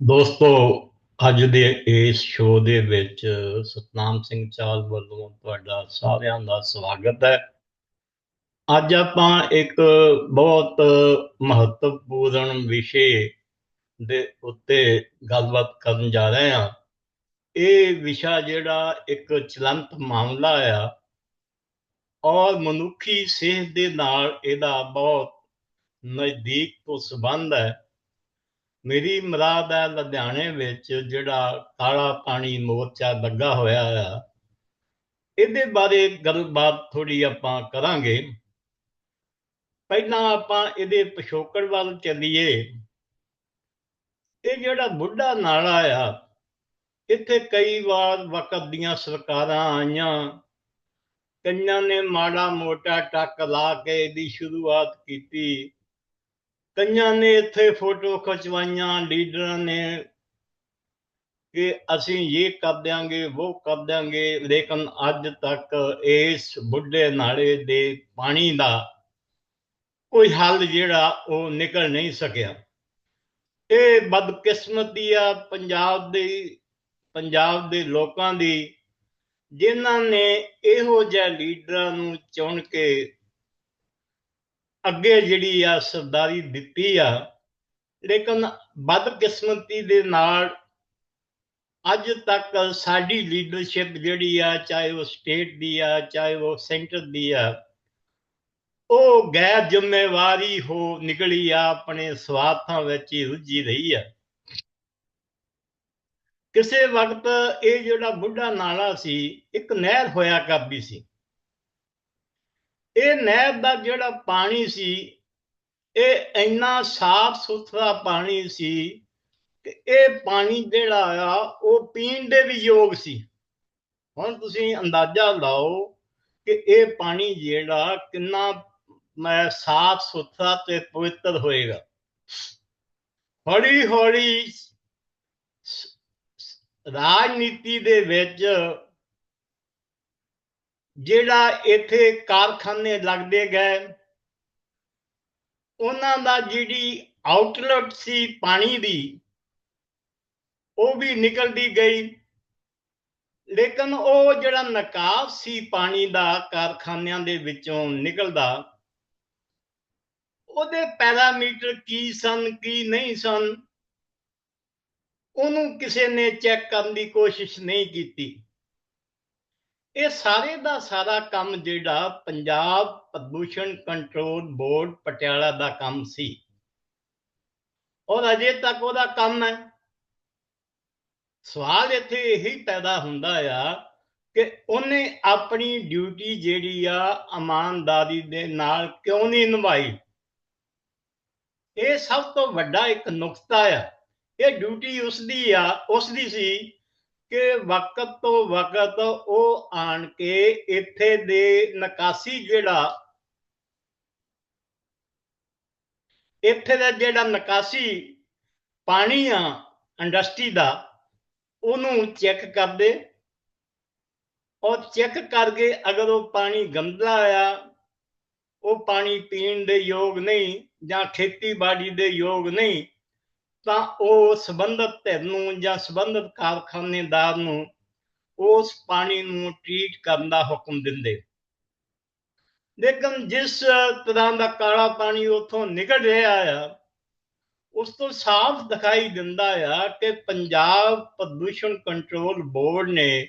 ਦੋਸਤੋ, ਅੱਜ ਦੇ ਇਸ ਸ਼ੋਅ ਦੇ ਵਿੱਚ ਸਤਨਾਮ ਸਿੰਘ ਚਾਲ ਵੱਲੋਂ ਤੁਹਾਡਾ ਸਾਰਿਆਂ ਦਾ ਸਵਾਗਤ ਹੈ। ਅੱਜ ਆਪਾਂ ਇੱਕ ਬਹੁਤ ਮਹੱਤਵਪੂਰਨ ਵਿਸ਼ੇ ਦੇ ਉੱਤੇ ਗੱਲਬਾਤ ਕਰਨ ਜਾ ਰਹੇ ਹਾਂ। ਇਹ ਵਿਸ਼ਾ ਜਿਹੜਾ ਇੱਕ ਚਲੰਤ ਮਾਮਲਾ ਆ ਔਰ ਮਨੁੱਖੀ ਸਿਹਤ ਦੇ ਨਾਲ ਇਹਦਾ ਬਹੁਤ ਨਜ਼ਦੀਕ ਤੋਂ ਸੰਬੰਧ ਹੈ। ਮੇਰੀ ਮਰਾਦ ਹੈ ਲੁਧਿਆਣੇ ਵਿੱਚ ਜਿਹੜਾ ਕਾਲਾ ਪਾਣੀ ਮੋਰਚਾ ਲੱਗਾ ਹੋਇਆ ਆ, ਇਹਦੇ ਬਾਰੇ ਗੱਲਬਾਤ ਥੋੜੀ ਆਪਾਂ ਕਰਾਂਗੇ। ਪਹਿਲਾਂ ਆਪਾਂ ਇਹਦੇ ਪਿਛੋਕੜ ਵੱਲ ਚੱਲੀਏ। ਇਹ ਜਿਹੜਾ ਬੁੱਢਾ ਨਾਲਾ ਆ, ਇੱਥੇ ਕਈ ਵਾਰ ਵਕਤ ਦੀਆਂ ਸਰਕਾਰਾਂ ਆਈਆਂ। ਕਈਆਂ ਨੇ ਮਾੜਾ ਮੋਟਾ ਟੱਕ ਲਾ ਕੇ ਇਹਦੀ ਸ਼ੁਰੂਆਤ ਕੀਤੀ। ਕਈਆਂ ਨੇ ਇੱਥੇ ਫੋਟੋ ਖਿਚਵਾਈਆਂ, ਲੀਡਰਾਂ ਨੇ ਕਿ ਅਸੀਂ ਇਹ ਕਰ ਦਿਆਂਗੇ, ਉਹ ਕਰ ਦਿਆਂਗੇ, ਲੇਕਿਨ ਅੱਜ ਤੱਕ ਇਸ ਬੁੱਢੇ ਨਾਲੇ ਦੇ ਪਾਣੀ ਦਾ ਕੋਈ ਹੱਲ ਜਿਹੜਾ ਉਹ ਨਿਕਲ ਨਹੀਂ ਸਕਿਆ। ਇਹ ਬਦਕਿਸਮਤੀ ਆ ਪੰਜਾਬ ਦੀ, ਪੰਜਾਬ ਦੇ ਲੋਕਾਂ ਦੀ, ਜਿਨ੍ਹਾਂ ਨੇ ਇਹੋ ਜਿਹੇ ਲੀਡਰਾਂ ਨੂੰ ਚੁਣ ਕੇ ਅੱਗੇ ਜਿਹੜੀ ਆ ਸਰਦਾਰੀ ਦਿੱਤੀ ਆ, ਲੇਕਿਨ ਬਦਕਿਸਮਤੀ ਦੇ ਨਾਲ ਅੱਜ ਤੱਕ ਸਾਡੀ ਲੀਡਰਸ਼ਿਪ ਜਿਹੜੀ ਆ, ਚਾਹੇ ਉਹ ਸਟੇਟ ਦੀ ਆ, ਚਾਹੇ ਉਹ ਸੈਂਟਰ ਦੀ ਆ, ਉਹ ਗੈਰ ਜ਼ਿੰਮੇਵਾਰੀ ਹੋ ਨਿਕਲੀ ਆ, ਆਪਣੇ ਸਵਾਰਥਾਂ ਵਿੱਚ ਹੀ ਰੁੱਝੀ ਰਹੀ ਆ। ਕਿਸੇ ਵਕਤ ਇਹ ਜਿਹੜਾ ਬੁੱਢਾ ਨਾਲਾ ਸੀ, ਇੱਕ ਨਹਿਰ ਹੋਇਆ ਕਰਦੀ ਸੀ। ਇਹ ਨਹਿਰ ਦਾ ਜਿਹੜਾ ਪਾਣੀ ਸੀ, ਇਹ ਇੰਨਾ ਸਾਫ਼ ਸੁਥਰਾ ਪਾਣੀ ਸੀ ਕਿ ਇਹ ਪਾਣੀ ਜਿਹੜਾ ਆ, ਉਹ ਪੀਣ ਦੇ ਵੀ ਯੋਗ ਸੀ। ਹੁਣ ਤੁਸੀਂ ਅੰਦਾਜ਼ਾ ਲਾਓ ਕਿ ਇਹ ਪਾਣੀ ਜਿਹੜਾ ਕਿੰਨਾ, ਮੈਂ ਸਾਫ਼ ਸੁਥਰਾ ਤੇ ਪਵਿੱਤਰ ਹੋਏਗਾ। ਹੌਲੀ ਹੌਲੀ ਰਾਜਨੀਤੀ ਦੇ ਵਿੱਚ ਜਿਹੜਾ ਇੱਥੇ ਕਾਰਖਾਨੇ ਲੱਗਦੇ ਗਏ, ਉਹਨਾਂ ਦਾ ਜਿਹੜੀ ਆਊਟਲੈਟ ਸੀ ਪਾਣੀ ਦੀ, ਉਹ ਵੀ ਨਿਕਲਦੀ ਗਈ। ਲੇਕਿਨ ਉਹ ਜਿਹੜਾ ਨਿਕਾਸ ਸੀ ਪਾਣੀ ਦਾ ਕਾਰਖਾਨਿਆਂ ਦੇ ਵਿੱਚੋਂ ਨਿਕਲਦਾ, ਉਹਦੇ ਪੈਰਾਮੀਟਰ ਕੀ ਸਨ, ਕੀ ਨਹੀਂ ਸਨ, ਉਹਨੂੰ ਕਿਸੇ ਨੇ ਚੈੱਕ ਕਰਨ ਦੀ ਕੋਸ਼ਿਸ਼ ਨਹੀਂ ਕੀਤੀ। ਇਹ ਸਾਰੇ ਦਾ ਸਾਰਾ ਕੰਮ ਜਿਹੜਾ ਪੰਜਾਬ ਪ੍ਰਦੂਸ਼ਣ ਕੰਟਰੋਲ ਬੋਰਡ ਪਟਿਆਲਾ ਦਾ ਕੰਮ ਸੀ। ਔਰ ਅਜੇ ਤੱਕ ਉਹਦਾ ਕੰਮ ਹੈ। ਸਵਾਲ ਇੱਥੇ ਇਹੀ ਪੈਦਾ ਹੁੰਦਾ ਆ ਕਿ ਉਹਨੇ ਆਪਣੀ ਡਿਊਟੀ ਜਿਹੜੀ ਆ ਇਮਾਨਦਾਰੀ ਦੇ ਨਾਲ ਕਿਉਂ ਨਹੀਂ ਨਿਭਾਈ? ਇਹ ਸਭ ਤੋਂ ਵੱਡਾ ਇੱਕ ਨੁਕਤਾ ਆ। ਇਹ ਡਿਊਟੀ ਉਸ ਦੀ ਆ ਉਸ ਦੀ ਸੀ ਕਿ ਵਕਤ ਤੋਂ ਵਕਤ ਉਹ ਆਣ ਕੇ ਇੱਥੇ ਦੇ ਨਕਾਸੀ ਜਿਹੜਾ, ਇੱਥੇ ਦਾ ਜਿਹੜਾ ਨਿਕਾਸੀ ਪਾਣੀ ਆ, ਇੰਡਸਟਰੀ ਦਾ, ਉਹਨੂੰ ਚੈੱਕ ਕਰਦੇ। ਔਰ ਚੈੱਕ ਕਰਕੇ ਅਗਰ ਉਹ ਪਾਣੀ ਗੰਦਾ ਆ, ਉਹ ਪਾਣੀ ਪੀਣ ਦੇ ਯੋਗ ਨਹੀਂ ਜਾਂ ਖੇਤੀਬਾੜੀ ਦੇ ਯੋਗ ਨਹੀਂ ਤਾਂ ਉਹ ਸੰਬੰਧਤ ਧਿਰ ਨੂੰ ਜਾਂ ਸੰਬੰਧਤ ਕਾਰਖਾਨੇਦਾਰ ਨੂੰ ਉਸ ਪਾਣੀ ਨੂੰ ਟ੍ਰੀਟ ਕਰਨ ਦਾ ਹੁਕਮ ਦਿੰਦੇ। ਲੇਕਿਨ ਜਿਸ ਤਰ੍ਹਾਂ ਦਾ ਕਾਲਾ ਪਾਣੀ ਉੱਥੋਂ ਨਿਕਲ ਰਿਹਾ ਆ, ਉਸ ਤੋਂ ਸਾਫ਼ ਦਿਖਾਈ ਦਿੰਦਾ ਆ ਕਿ ਪੰਜਾਬ ਪ੍ਰਦੂਸ਼ਣ ਕੰਟਰੋਲ ਬੋਰਡ ਨੇ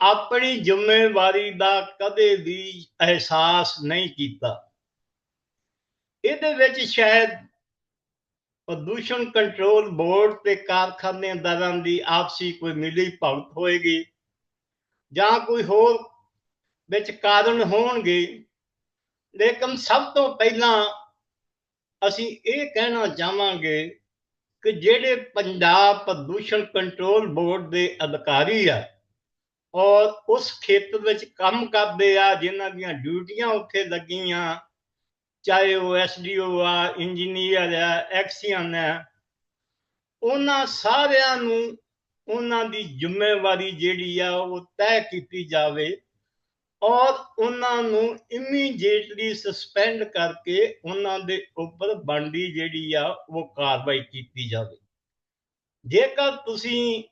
ਆਪਣੀ ਜ਼ਿੰਮੇਵਾਰੀ ਦਾ ਕਦੇ ਵੀ ਅਹਿਸਾਸ ਨਹੀਂ ਕੀਤਾ। ਇਹਦੇ ਵਿੱਚ ਸ਼ਾਇਦ ਪ੍ਰਦੂਸ਼ਣ ਕੰਟਰੋਲ ਬੋਰਡ ਤੇ ਕਾਰਖਾਨੇਦਾਰਾਂ ਦੀ ਆਪਸੀ ਕੋਈ ਮਿਲੀ ਭਗਤ ਹੋਏਗੀ ਜਾਂ ਕੋਈ ਹੋਰ ਵਿੱਚ ਕਾਰਨ ਹੋਣਗੇ। ਲੇਕਿਨ ਸਭ ਤੋਂ ਪਹਿਲਾਂ ਅਸੀਂ ਇਹ ਕਹਿਣਾ ਚਾਹਾਂਗੇ ਕਿ ਜਿਹੜੇ ਪੰਜਾਬ ਪ੍ਰਦੂਸ਼ਣ ਕੰਟਰੋਲ ਬੋਰਡ ਦੇ ਅਧਿਕਾਰੀ ਆ ਔਰ ਉਸ ਖੇਤਰ ਵਿੱਚ ਕੰਮ ਕਰਦੇ ਆ, ਜਿਨ੍ਹਾਂ ਦੀਆਂ ਡਿਊਟੀਆਂ ਉੱਥੇ ਲੱਗੀਆਂ ਚਾਹੇ ਉਹ ਐਸਡੀਓ ਆ ਇੰਜੀਨੀਅਰ ਆ ਐਕਸੀਅਨ ਆ, ਉਹਨਾਂ ਸਾਰਿਆਂ ਨੂੰ ਉਹਨਾਂ ਦੀ ਜ਼ਿੰਮੇਵਾਰੀ ਜਿਹੜੀ ਆ ਉਹ ਤੈਅ ਕੀਤੀ ਜਾਵੇ ਔਰ ਉਹਨਾਂ ਨੂੰ ਇਮੀਡੀਏਟਲੀ ਸਸਪੈਂਡ ਕਰਕੇ ਉਹਨਾਂ ਦੇ ਉੱਪਰ ਬਣਦੀ ਜਿਹੜੀ ਆ ਉਹ ਕਾਰਵਾਈ ਕੀਤੀ ਜਾਵੇ। ਜੇਕਰ ਤੁਸੀਂ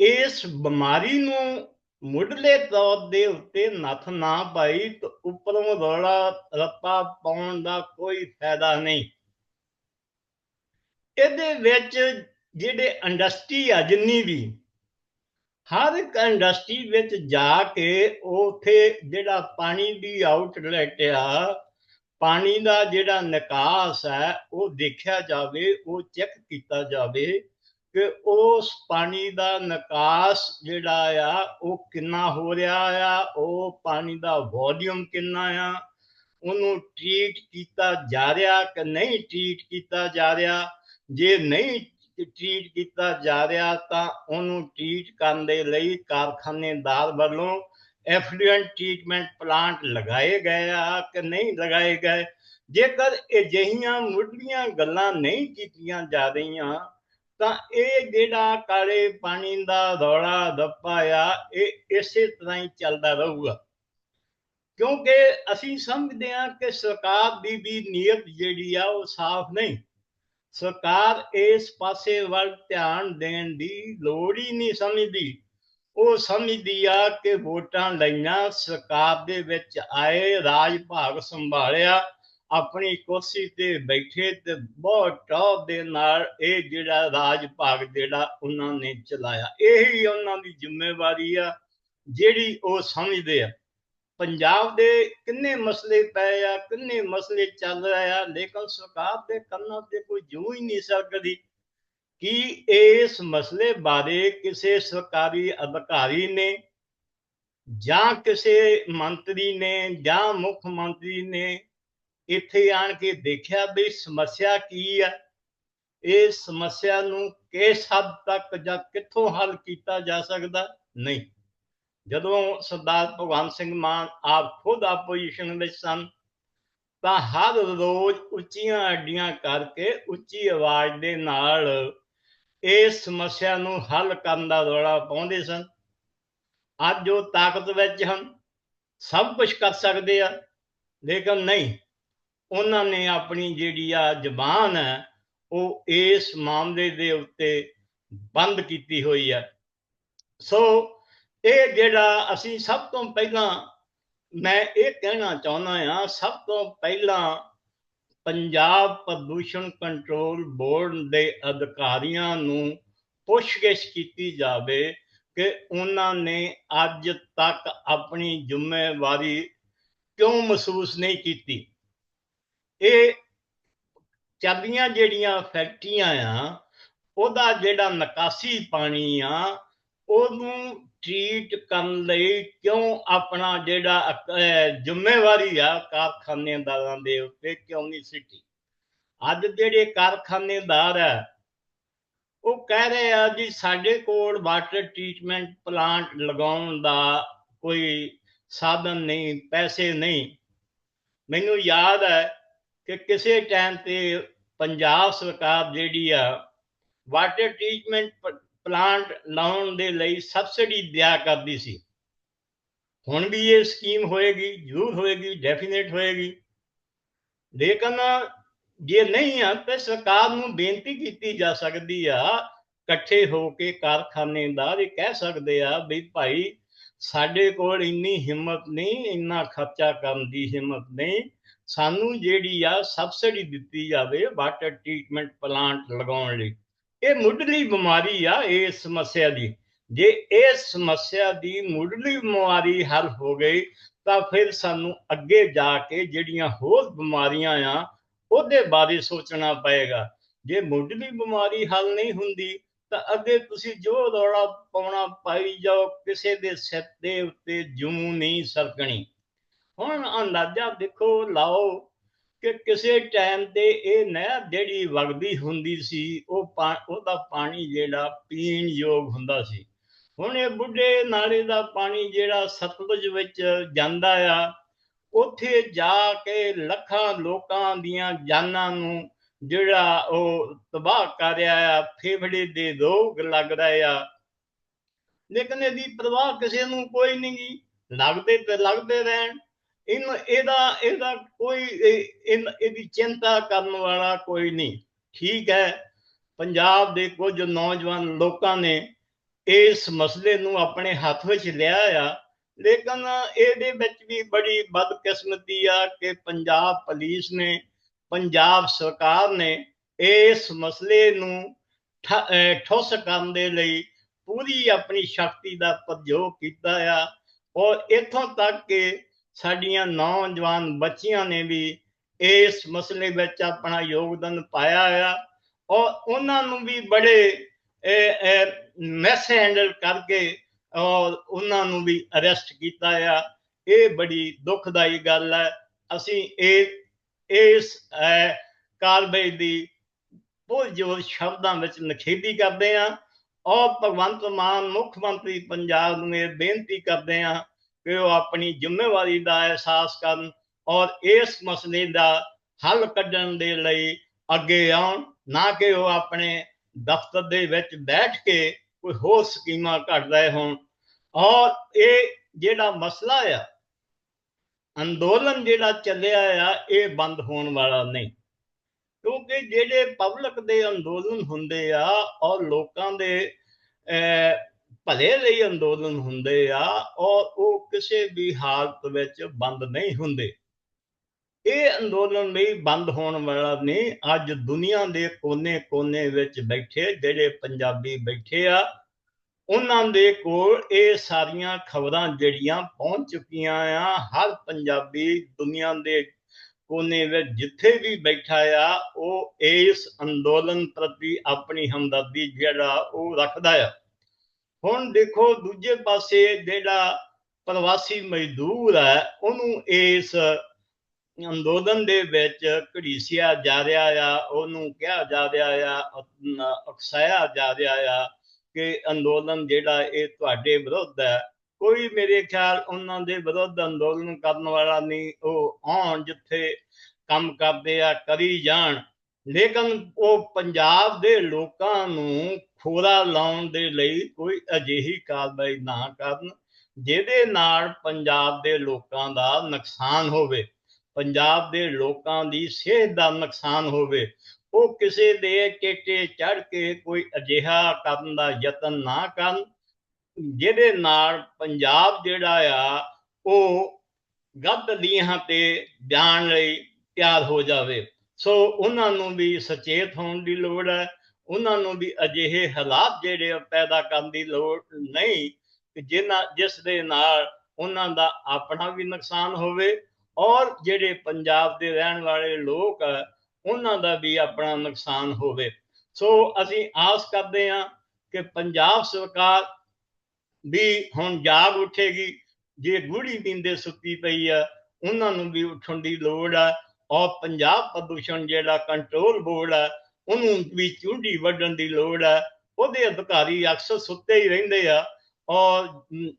ਇਸ ਬਿਮਾਰੀ ਨੂੰ ਮੁੱਢਲੇ ਤੌਰ ਦੇ ਉੱਤੇ ਨੱਥ ਨਾ ਪਾਈ ਤਾਂ ਉੱਪਰੋਂ ਰੌਲਾ ਰੱਪਾ ਪਾਉਣ ਦਾ ਕੋਈ ਫਾਇਦਾ ਨਹੀਂ। ਇਹਦੇ ਵਿੱਚ ਜਿਹੜੇ ਇੰਡਸਟਰੀ ਆ, ਜਿੰਨੀ ਵੀ, ਹਰ ਇੱਕ ਇੰਡਸਟਰੀ ਵਿੱਚ ਜਾ ਕੇ ਉਥੇ ਜਿਹੜਾ ਪਾਣੀ ਦੀ ਆਊਟਲੈਟ ਆ, ਪਾਣੀ ਦਾ ਜਿਹੜਾ ਨਿਕਾਸ ਹੈ, ਉਹ ਦੇਖਿਆ ਜਾਵੇ, ਉਹ ਚੈੱਕ ਕੀਤਾ ਜਾਵੇ ਕਿ ਉਸ ਪਾਣੀ ਦਾ ਨਿਕਾਸ ਜਿਹੜਾ ਆ, ਉਹ ਕਿੰਨਾ ਹੋ ਰਿਹਾ ਆ? ਉਹ ਪਾਣੀ ਦਾ ਵੋਲਿਊਮ ਕਿੰਨਾ ਆ? ਉਹਨੂੰ ਟ੍ਰੀਟ ਕੀਤਾ ਜਾ ਰਿਹਾ ਕਿ ਨਹੀਂ ਟ੍ਰੀਟ ਕੀਤਾ ਜਾ ਰਿਹਾ? ਜੇ ਨਹੀਂ ਟ੍ਰੀਟ ਕੀਤਾ ਜਾ ਰਿਹਾ, ਤਾਂ ਉਹਨੂੰ ਟ੍ਰੀਟ ਕਰਨ ਦੇ ਲਈ ਕਾਰਖਾਨੇਦਾਰ ਵੱਲੋਂ ਐਫਲੂਐਂਟ ਟ੍ਰੀਟਮੈਂਟ ਪਲਾਂਟ ਲਗਾਏ ਗਏ ਆ ਕਿ ਨਹੀਂ ਲਗਾਏ ਗਏ? ਜੇਕਰ ਅਜਿਹੀਆਂ ਮੁੱਢਲੀਆਂ ਗੱਲਾਂ ਨਹੀਂ ਕੀਤੀਆਂ ਜਾ ਰਹੀਆਂ ਤਾਂ ਇਹ ਜਿਹੜਾ ਕਾਲੇ ਪਾਣੀ ਦਾ ਰੌਲਾ ਦੱਪਾ ਆ ਇਹ ਇਸੇ ਤਰ੍ਹਾਂ ਹੀ ਚੱਲਦਾ ਰਹੂਗਾ। ਕਿਉਂਕਿ ਅਸੀਂ ਸਮਝਦੇ ਹਾਂ ਕਿ ਸਰਕਾਰ ਦੀ ਵੀ ਨੀਅਤ ਜਿਹੜੀ ਆ, ਉਹ ਸਾਫ਼ ਨਹੀਂ। ਸਰਕਾਰ ਇਸ ਪਾਸੇ ਵੱਲ ਧਿਆਨ ਦੇਣ ਦੀ ਲੋੜ ਹੀ ਨਹੀਂ ਸਮਝਦੀ। ਉਹ ਸਮਝਦੀ ਆ ਕਿ ਵੋਟਾਂ ਲਈਆਂ, ਸਰਕਾਰ ਦੇ ਵਿੱਚ ਆਏ ਰਾਜ ਭਾਗ ਸੰਭਾਲਿਆ ਆਪਣੀ ਕੁਰਸੀ ਤੇ ਬੈਠੇ ਤੇ ਬਹੁਤ ਟੌਪ ਦੇ ਨਾਲ ਇਹ ਜਿਹੜਾ ਰਾਜ ਭਾਗ ਜਿਹੜਾ ਉਹਨਾਂ ਨੇ ਚਲਾਇਆ, ਇਹੀ ਉਹਨਾਂ ਦੀ ਜ਼ਿੰਮੇਵਾਰੀ ਆ, ਜਿਹੜੀ ਉਹ ਸਮਝਦੇ ਆ। ਪੰਜਾਬ ਦੇ ਕਿੰਨੇ ਮਸਲੇ ਪਏ ਆ, ਕਿੰਨੇ ਮਸਲੇ ਚੱਲ ਰਹੇ ਆ, ਲੇਕਿਨ ਸਰਕਾਰ ਦੇ ਕੰਨਾਂ ਤੇ ਕੋਈ ਜੂ ਹੀ ਨਹੀਂ ਸਕਦੀ ਕਿ ਇਸ ਮਸਲੇ ਬਾਰੇ ਕਿਸੇ ਸਰਕਾਰੀ ਅਧਿਕਾਰੀ ਨੇ ਜਾਂ ਕਿਸੇ ਮੰਤਰੀ ਨੇ ਜਾਂ ਮੁੱਖ ਮੰਤਰੀ ਨੇ ਇੱਥੇ ਆਣ ਕੇ ਦੇਖਿਆ ਵੀ ਸਮੱਸਿਆ ਕੀ ਹੈ ਇਹ ਸਮੱਸਿਆ ਨੂੰ ਕਿਸ ਹੱਦ ਤੱਕ ਜਾਂ ਕਿੱਥੋਂ ਹੱਲ ਕੀਤਾ ਜਾ ਸਕਦਾ? ਨਹੀਂ। ਜਦੋਂ ਸਰਦਾਰ ਭਗਵੰਤ ਸਿੰਘ ਮਾਨ ਆਪ ਖੁਦ ਆਪੋਜੀਸ਼ਨ ਵਿੱਚ ਸਨ, ਤਾਂ ਹਰ ਰੋਜ਼ ਉੱਚੀਆਂ ਅੱਡੀਆਂ ਕਰਕੇ ਉੱਚੀ ਆਵਾਜ਼ ਦੇ ਨਾਲ ਇਸ ਸਮੱਸਿਆ ਨੂੰ ਹੱਲ ਕਰਨ ਦਾ ਰੌਲਾ ਪਾਉਂਦੇ ਸਨ। ਅੱਜ ਉਹ ਤਾਕਤ ਵਿੱਚ ਹਨ, ਸਭ ਕੁਝ ਕਰ ਸਕਦੇ ਆ, ਲੇਕਿਨ ਨਹੀਂ। ਉਹਨਾਂ ਨੇ ਆਪਣੀ ਜਿਹੜੀ ਆ ਜ਼ਬਾਨ ਹੈ ਉਹ ਇਸ ਮਾਮਲੇ ਦੇ ਉੱਤੇ ਬੰਦ ਕੀਤੀ ਹੋਈ ਹੈ ਸੋ ਇਹ ਜਿਹੜਾ ਅਸੀਂ ਸਭ ਤੋਂ ਪਹਿਲਾਂ ਮੈਂ ਇਹ ਕਹਿਣਾ ਚਾਹੁੰਦਾ ਹਾਂ, ਸਭ ਤੋਂ ਪਹਿਲਾਂ ਪੰਜਾਬ ਪ੍ਰਦੂਸ਼ਣ ਕੰਟਰੋਲ ਬੋਰਡ ਦੇ ਅਧਿਕਾਰੀਆਂ ਨੂੰ ਪੁੱਛਗਿੱਛ ਕੀਤੀ ਜਾਵੇ ਕਿ ਉਹਨਾਂ ਨੇ ਅੱਜ ਤੱਕ ਆਪਣੀ ਜ਼ਿੰਮੇਵਾਰੀ ਕਿਉਂ ਮਹਿਸੂਸ ਨਹੀਂ ਕੀਤੀ। ਇਹ ਚੱਲੀਆਂ ਜਿਹੜੀਆਂ ਫੈਕਟਰੀਆਂ ਆ, ਉਹਦਾ ਜਿਹੜਾ ਨਿਕਾਸੀ ਪਾਣੀ ਆ, ਉਹਨੂੰ ਟ੍ਰੀਟ ਕਰਨ ਲਈ ਕਿਉਂ ਆਪਣਾ ਜਿਹੜਾ ਜ਼ਿੰਮੇਵਾਰੀ ਆ ਕਾਰਖਾਨੇਦਾਰਾਂ ਦੇ ਉੱਤੇ ਕਿਉਂ ਨਹੀਂ ਸਿੱਟੀ? ਅੱਜ ਜਿਹੜੇ ਕਾਰਖਾਨੇਦਾਰ ਆ, ਉਹ ਕਹਿ ਰਹੇ ਆ ਜੀ ਸਾਡੇ ਕੋਲ ਵਾਟਰ ਟ੍ਰੀਟਮੈਂਟ ਪਲਾਂਟ ਲਗਾਉਣ ਦਾ ਕੋਈ ਸਾਧਨ ਨਹੀਂ, ਪੈਸੇ ਨਹੀਂ। ਮੈਨੂੰ ਯਾਦ ਹੈ ਕਿ ਕਿਸੇ ਟਾਈਮ ਤੇ ਪੰਜਾਬ ਸਰਕਾਰ ਜਿਹੜੀ ਆ ਵਾਟਰ ਟ੍ਰੀਟਮੈਂਟ ਪਲਾਂਟ ਲਾਉਣ ਦੇ ਲਈ ਸਬਸਿਡੀ ਦਿਆ ਕਰਦੀ ਸੀ। ਹੁਣ ਵੀ ਇਹ ਸਕੀਮ ਹੋਏਗੀ, ਜ਼ਰੂਰ ਹੋਏਗੀ ਡੈਫੀਨੇਟ ਹੋਏਗੀ। ਲੇਕਿਨ ਜੇ ਨਹੀਂ ਆ, ਤੇ ਸਰਕਾਰ ਨੂੰ ਬੇਨਤੀ ਕੀਤੀ ਜਾ ਸਕਦੀ ਆ, ਇਕੱਠੇ ਹੋ ਕੇ ਕਾਰਖਾਨੇਦਾਰ ਇਹ ਕਹਿ ਸਕਦੇ ਆ ਵੀ ਭਾਈ ਸਾਡੇ ਕੋਲ ਇੰਨੀ ਹਿੰਮਤ ਨਹੀਂ, ਇੰਨਾ ਖਰਚਾ ਕਰਨ ਦੀ ਹਿੰਮਤ ਨਹੀਂ। ਸਾਨੂੰ ਜਿਹੜੀ ਆ ਸਬਸਿਡੀ ਦਿੱਤੀ ਜਾਵੇ ਵਾਟਰ ਟ੍ਰੀਟਮੈਂਟ ਪਲਾਂਟ ਲਗਾਉਣ ਲਈ। ਇਹ ਮੁੱਢਲੀ ਬਿਮਾਰੀ ਆ, ਇਹ ਸਮੱਸਿਆ ਦੀ। ਜੇ ਇਹ ਸਮੱਸਿਆ ਦੀ ਮੁੱਢਲੀ ਬਿਮਾਰੀ ਹੱਲ ਹੋ ਗਈ, ਤਾਂ ਫਿਰ ਸਾਨੂੰ ਅੱਗੇ ਜਾ ਕੇ ਜਿਹੜੀਆਂ ਹੋਰ ਬਿਮਾਰੀਆਂ ਆ, ਉਹਦੇ ਬਾਰੇ ਸੋਚਣਾ ਪਏਗਾ। ਜੇ ਮੁੱਢਲੀ ਬਿਮਾਰੀ ਹੱਲ ਨਹੀਂ ਹੁੰਦੀ, ਤਾਂ ਅੱਗੇ ਤੁਸੀਂ ਜੋ ਰੌਲਾ ਪਾਉਣਾ ਪਾਈ ਜਾਓ, ਕਿਸੇ ਦੇ ਸਿਰ ਦੇ ਉੱਤੇ ਜੂੰ ਨਹੀਂ ਸਰਕਣੀ। ਹੁਣ ਅੰਦਾਜ਼ਾ ਦੇਖੋ ਲਾਓ ਕਿ ਕਿਸੇ ਟਾਈਮ ਤੇ ਇਹ ਨਹਿਰ ਜਿਹੜੀ ਵਗਦੀ ਹੁੰਦੀ ਸੀ, ਉਹ ਉਹਦਾ ਪਾਣੀ ਜਿਹੜਾ ਪੀਣ ਯੋਗ ਹੁੰਦਾ ਸੀ। ਹੁਣ ਇਹ ਬੁੱਢੇ ਨਾਲੇ ਦਾ ਪਾਣੀ ਜਿਹੜਾ ਸਤਲੁਜ ਵਿੱਚ ਜਾਂਦਾ ਆ, ਉੱਥੇ ਜਾ ਕੇ ਲੱਖਾਂ ਲੋਕਾਂ ਦੀਆਂ ਜਾਨਾਂ ਨੂੰ ਜਿਹੜਾ ਉਹ ਤਬਾਹ ਕਰ ਰਿਹਾ ਆ, ਫੇਫੜੇ ਦੇ ਰੋਗ ਲੱਗ ਰਹੇ ਆ। ਲੇਕਿਨ ਇਹਦੀ ਪਰਵਾਹ ਕਿਸੇ ਨੂੰ ਕੋਈ ਨਹੀਂ ਗੀ। ਲੱਗਦੇ ਤੇ ਲੱਗਦੇ ਰਹਿਣ। ਇਹਨੂੰ ਇਹਦਾ ਇਹਦਾ ਕੋਈ ਇਹਦੀ ਚਿੰਤਾ ਕਰਨ ਵਾਲਾ ਕੋਈ ਨਹੀਂ। ਠੀਕ ਹੈ। ਪੰਜਾਬ ਦੇ ਕੁਝ ਨੌਜਵਾਨ ਲੋਕਾਂ ਨੇ ਇਸ ਮਸਲੇ ਨੂੰ ਆਪਣੇ ਹੱਥ ਵਿੱਚ ਲਿਆ ਆ। ਲੇਕਿਨ ਇਹਦੇ ਵਿੱਚ ਵੀ ਬੜੀ ਬਦਕਿਸਮਤੀ ਆ ਕਿ ਪੰਜਾਬ ਪੁਲਿਸ ਨੇ, ਪੰਜਾਬ ਸਰਕਾਰ ਨੇ ਇਸ ਮਸਲੇ ਨੂੰ ਠ- ਠੁੱਸ ਕਰਨ ਦੇ ਲਈ ਪੂਰੀ ਆਪਣੀ ਸ਼ਕਤੀ ਦਾ ਪ੍ਰਯੋਗ ਕੀਤਾ ਆ। ਔਰ ਇਥੋਂ ਤੱਕ ਕਿ ਸਾਡੀਆਂ ਨੌਜਵਾਨ ਬੱਚੀਆਂ ਨੇ ਵੀ ਇਸ ਮਸਲੇ ਵਿੱਚ ਆਪਣਾ ਯੋਗਦਾਨ ਪਾਇਆ ਆ। ਔਰ ਉਹਨਾਂ ਨੂੰ ਵੀ ਬੜੇ ਮੈਸ ਹੈਂਡਲ ਕਰਕੇ ਔਰ ਉਹਨਾਂ ਨੂੰ ਵੀ ਅਰੈਸਟ ਕੀਤਾ ਆ। ਇਹ ਬੜੀ ਦੁਖਦਾਈ ਗੱਲ ਹੈ। ਅਸੀਂ ਇਹ, ਇਸ ਕਾਰਵਾਈ ਦੀ ਬਹੁਤ ਜ਼ੋਰ ਸ਼ਬਦਾਂ ਵਿੱਚ ਨਖੇਦੀ ਕਰਦੇ ਹਾਂ। ਔਰ ਭਗਵੰਤ ਮਾਨ ਮੁੱਖ ਮੰਤਰੀ ਪੰਜਾਬ ਨੂੰ ਇਹ ਬੇਨਤੀ ਕਰਦੇ ਹਾਂ ਕਿ ਉਹ ਆਪਣੀ ਜ਼ਿੰਮੇਵਾਰੀ ਦਾ ਅਹਿਸਾਸ ਕਰਨ ਔਰ ਇਸ ਮਸਲੇ ਦਾ ਹੱਲ ਕੱਢਣ ਦੇ ਲਈ ਅੱਗੇ ਆਉਣ, ਨਾ ਕਿ ਉਹ ਆਪਣੇ ਦਫ਼ਤਰ ਦੇ ਵਿੱਚ ਬੈਠ ਕੇ ਕੋਈ ਹੋਰ ਸਕੀਮਾਂ ਘੜ ਰਹੇ ਹੋਣ। ਔਰ ਇਹ ਜਿਹੜਾ ਮਸਲਾ ਆ, ਅੰਦੋਲਨ ਜਿਹੜਾ ਚੱਲਿਆ ਆ, ਇਹ ਬੰਦ ਹੋਣ ਵਾਲਾ ਨਹੀਂ। ਕਿਉਂਕਿ ਜਿਹੜੇ ਪਬਲਿਕ ਦੇ ਅੰਦੋਲਨ ਹੁੰਦੇ ਆ ਔਰ ਲੋਕਾਂ ਦੇ ਭਲੇ ਲਈ ਅੰਦੋਲਨ ਹੁੰਦੇ ਆ ਔਰ ਉਹ ਕਿਸੇ ਵੀ ਹਾਲਤ ਵਿੱਚ ਬੰਦ ਨਹੀਂ ਹੁੰਦੇ। ਇਹ ਅੰਦੋਲਨ ਵੀ ਬੰਦ ਹੋਣ ਵਾਲਾ ਨਹੀਂ, ਅੱਜ ਦੁਨੀਆ ਦੇ ਕੋਨੇ-ਕੋਨੇ ਵਿੱਚ ਬੈਠੇ, ਜਿਹੜੇ ਪੰਜਾਬੀ ਬੈਠੇ ਆ, ਉਹਨਾਂ ਦੇ ਕੋਲ ਇਹ ਸਾਰੀਆਂ ਖਬਰਾਂ ਜਿਹੜੀਆਂ ਪਹੁੰਚ ਚੁੱਕੀਆਂ ਆ, ਹਰ ਪੰਜਾਬੀ ਦੁਨੀਆ ਦੇ ਕੋਨੇ ਵਿੱਚ ਜਿੱਥੇ ਵੀ ਬੈਠਾ ਆ, ਉਹ ਇਸ ਅੰਦੋਲਨ ਪ੍ਰਤੀ ਆਪਣੀ ਹਮਦਰਦੀ ਜਿਹੜਾ ਉਹ ਰੱਖਦਾ ਆ। ਹੁਣ ਦੇਖੋ ਦੂਜੇ ਪਾਸੇ ਜਿਹੜਾ ਪ੍ਰਵਾਸੀ ਮਜ਼ਦੂਰ ਹੈ, ਉਹਨੂੰ ਇਸ ਅੰਦੋਲਨ ਦੇ ਵਿੱਚ ਘੜੀਸਿਆ ਜਾ ਰਿਹਾ ਆ, ਉਹਨੂੰ ਕਿਹਾ ਜਾ ਰਿਹਾ ਆ ਅ- ਜਾ ਰਿਹਾ ਆ ਕਿ ਅੰਦੋਲਨ ਜਿਹੜਾ ਇਹ ਤੁਹਾਡੇ ਵਿਰੁੱਧ ਹੈ। ਕੋਈ ਮੇਰੇ ਖਿਆਲ ਉਹਨਾਂ ਦੇ ਵਿਰੁੱਧ ਅੰਦੋਲਨ ਕਰਨ ਵਾਲਾ ਨਹੀਂ, ਉਹ ਆਉਣ ਜਿੱਥੇ ਕੰਮ ਕਰਦੇ ਆ, ਕਰੀ ਜਾਣ। ਲੇਕਿਨ ਉਹ ਪੰਜਾਬ ਦੇ ਲੋਕਾਂ ਨੂੰ ਖੋਰਾ ਲਾਉਣ ਦੇ ਲਈ ਕੋਈ ਅਜਿਹੀ ਕਾਰਵਾਈ ਨਾ ਕਰਨ, ਜਿਹਦੇ ਨਾਲ ਪੰਜਾਬ ਦੇ ਲੋਕਾਂ ਦਾ ਨੁਕਸਾਨ ਹੋਵੇ, ਪੰਜਾਬ ਦੇ ਲੋਕਾਂ ਦੀ ਸਿਹਤ ਦਾ ਨੁਕਸਾਨ ਹੋਵੇ, ਉਹ ਕਿਸੇ ਦੇ ਚੇਟੇ ਚੜ ਕੇ ਕੋਈ ਅਜਿਹਾ ਕਰਨ ਦਾ ਯਤਨ ਨਾ ਕਰਨ, ਜਿਹਦੇ ਨਾਲ ਪੰਜਾਬ ਜਿਹੜਾ ਆ, ਉਹ ਗੱਦ ਲੀਹਾਂ ਤੇ ਜਾਣ ਲਈ ਤਿਆਰ ਹੋ ਜਾਵੇ। ਸੋ ਉਹਨਾਂ ਨੂੰ ਵੀ ਸੁਚੇਤ ਹੋਣ ਦੀ ਲੋੜ ਹੈ। ਉਹਨਾਂ ਨੂੰ ਵੀ ਅਜਿਹੇ ਹਾਲਾਤ ਜਿਹੜੇ ਆ ਪੈਦਾ ਕਰਨ ਦੀ ਲੋੜ ਨਹੀਂ ਕਿ ਜਿਨ੍ਹਾਂ, ਜਿਸ ਦੇ ਨਾਲ ਉਹਨਾਂ ਦਾ ਆਪਣਾ ਵੀ ਨੁਕਸਾਨ ਹੋਵੇ ਔਰ ਜਿਹੜੇ ਪੰਜਾਬ ਦੇ ਰਹਿਣ ਵਾਲੇ ਲੋਕ ਆ, ਉਹਨਾਂ ਦਾ ਵੀ ਆਪਣਾ ਨੁਕਸਾਨ ਹੋਵੇ। ਸੋ ਅਸੀਂ ਆਸ ਕਰਦੇ ਹਾਂ ਕਿ ਪੰਜਾਬ ਸਰਕਾਰ ਵੀ ਹੁਣ ਜਾਗ ਉੱਠੇਗੀ। ਜੇ ਗੂੜੀ ਪੀਂਦੇ ਸੁੱਤੀ ਪਈ ਆ, ਉਹਨਾਂ ਨੂੰ ਵੀ ਉੱਠਣ ਦੀ ਲੋੜ ਆ ਔਰ ਪੰਜਾਬ ਪ੍ਰਦੂਸ਼ਣ ਜਿਹੜਾ ਕੰਟਰੋਲ ਬੋਰਡ ਆ ਉਹਨੂੰ ਵੀ ਚੁੰਡੀ ਵੱਢਣ ਦੀ ਲੋੜ ਹੈ। ਉਹਦੇ ਅਧਿਕਾਰੀ ਅਕਸਰ ਸੁੱਤੇ ਹੀ ਰਹਿੰਦੇ ਆ ਔਰ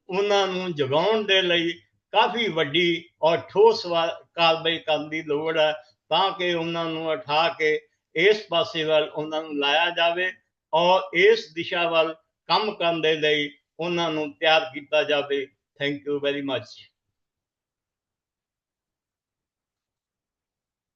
ਉਹਨਾਂ ਨੂੰ ਜਗਾਉਣ ਦੇ ਲਈ ਕਾਫੀ ਵੱਡੀ ਔਰ ਠੋਸ ਵਾ- ਕਾਰਵਾਈ ਕਰਨ ਦੀ ਲੋੜ ਹੈ ਤਾਂ ਕਿ ਉਹਨਾਂ ਨੂੰ ਉਠਾ ਕੇ ਇਸ ਪਾਸੇ ਵੱਲ ਉਹਨਾਂ ਨੂੰ ਲਾਇਆ ਜਾਵੇ ਔਰ ਇਸ ਦਿਸ਼ਾ ਵੱਲ ਕੰਮ ਕਰਨ ਦੇ ਲਈ ਉਹਨਾਂ ਨੂੰ ਤਿਆਰ ਕੀਤਾ ਜਾਵੇ। Thank you very much